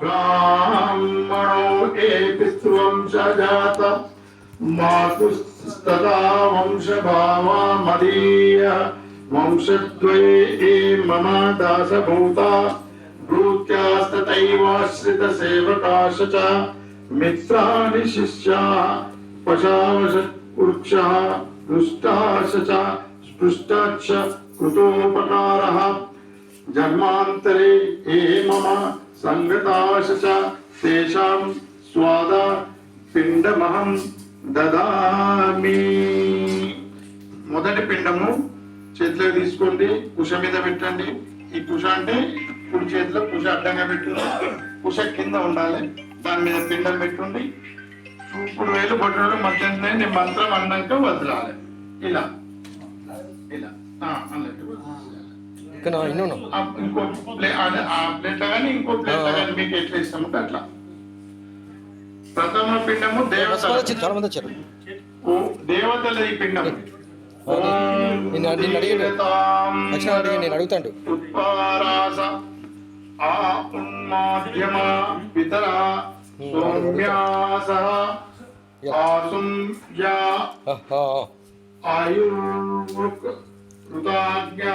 ब्राह्मणो ये पितृवंश जात मातुस्तदा वंशभावा मदीय। मम दासभूता ब्रूत्यास्ततैवाश्रितसेवकाश च मित्राणि शिष्याः पशावश वृक्षः दुष्टाश च स्पृष्टाक्ष कृतोपकारः। జన్మాంతరే ఏ మమ సంగతాశ తేషాం స్వాద పిండమహం దదామి మొదటి పిండము చేతిలో తీసుకోండి కుష మీద పెట్టండి. ఈ కుష అంటే కుడి చేతిలో కుష అడ్డంగా పెట్టుంది కుష కింద ఉండాలి. దాని మీద పిండం పెట్టుండి ఇప్పుడు వేలు పట్టడం మధ్యలో నేను మంత్రం అన్నాక వదలాలి. ఇలా. ఇలా. అన్నట్టు ఇక్కడ ఇన్నో ఆ ఇంకో ప్లే అదే- ఆ ప్లేట్ కానీ ఇంకో ప్లేట్ కానీ మీకు ఎట్లా ఇస్తామంటే అట్లా. ప్రథమ పిండము దేవతల ఈ పిండం నిన్ను నిన్ను అడిగాడు లక్షణ అడిగి నేను అడుగుతాడు. ఉత్పారాస ఆ ఉన్మాధ్యమ పితర సౌమ్యాస ఆసుం యా. ఆయుర్వృక్ కృతాజ్ఞా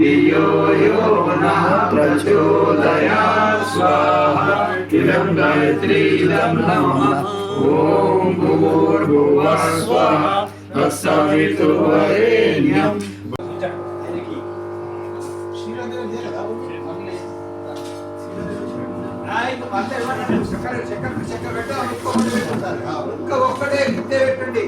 धियो यो नः प्रचोदयात् स्वाहा इदं गायत्रीदं नमः ॐ भूर्भुवः स्वः तत्सवितुर्वरेण्यं ఒక్కటే గిట్టే పెట్టండి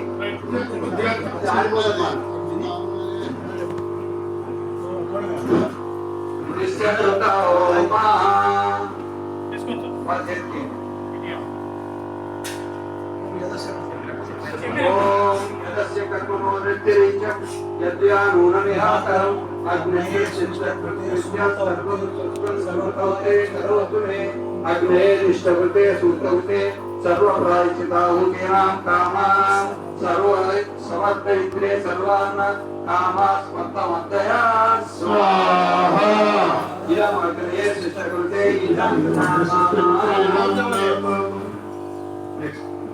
అగ్నేష్టవృతే సూత్రవతే సర్వప్రాయచితాహుతీనాం కామాన్ సర్వ సమర్థయిత్రే సర్వాన్న కామాస్మత్తమత్తయా స్వాహా ఇదం అగ్నే శిష్టకృతే ఇదం